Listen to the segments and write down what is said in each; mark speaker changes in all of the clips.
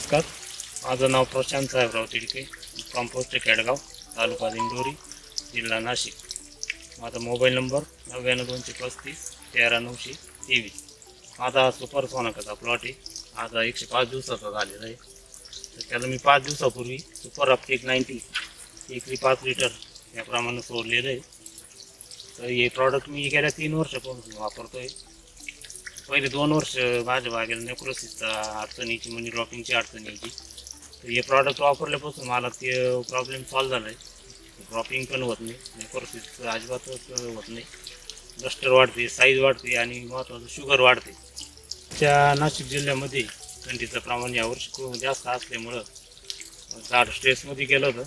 Speaker 1: नमस्कार. माझं नाव प्रशांत साहेबराव तिडके. कॉम्पोस्ट केडगाव तालुका दिंडोरी जिल्हा नाशिक. माझा मोबाईल नंबर नव्याण्णव दोनशे पस्तीस तेरा नऊशे तेवीस. माझा हा सुपर सोनाकाचा प्लॉट आहे. आता एकशे पाच दिवसाचा झालेला आहे. तर त्याला मी पाच दिवसापूर्वी सुपर अपटेक नाईन्टी एकरी पाच लिटर याप्रमाणे सोडलेलं आहे. तर हे प्रॉडक्ट मी गेल्या तीन वर्षापासून आहे पहिले दोन वर्ष माझ्या बागेला नेक्रोसिसचा अडचणीची म्हणजे मनी ड्रॉपिंगची अडचण यायची. तर हे प्रॉडक्ट वापरल्यापासून मला ते प्रॉब्लेम सॉल्व्ह झाला आहे ड्रॉपिंग पण होत नाही नेक्रोसिस अजिबातच होत नाही. डस्टर वाढते साईज वाढते आणि महत्त्वाचं शुगर वाढते. त्या नाशिक जिल्ह्यामध्ये थंडीचं प्रमाण यावर्षी खूप जास्त असल्यामुळं झाड स्ट्रेसमध्ये गेलं होतं.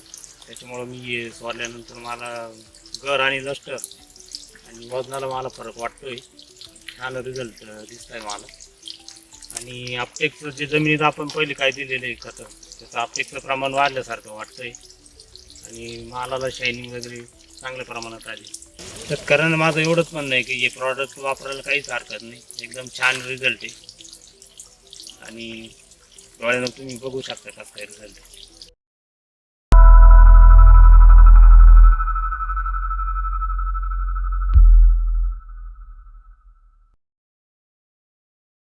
Speaker 1: त्याच्यामुळं मी सोडल्यानंतर मला गर आणि लस्टर आणि वजनाला मला फरक वाटतोय. छान रिझल्ट दिसत आहे मला. आणि आपटेकचं जे जमिनीत आपण पहिले काय दिलेलं आहे खतं त्याचं आपटेकचं प्रमाण वाढल्यासारखं वाटतंय. आणि मालाला शायनिंग वगैरे चांगल्या प्रमाणात आली. शेतकऱ्यांना माझं एवढंच म्हणणं आहे की हे प्रॉडक्ट वापरायला काहीच हरकत नाही. एकदम छान रिझल्ट आहे. आणि डोळ्यानं तुम्ही बघू शकता कसं काय रिझल्ट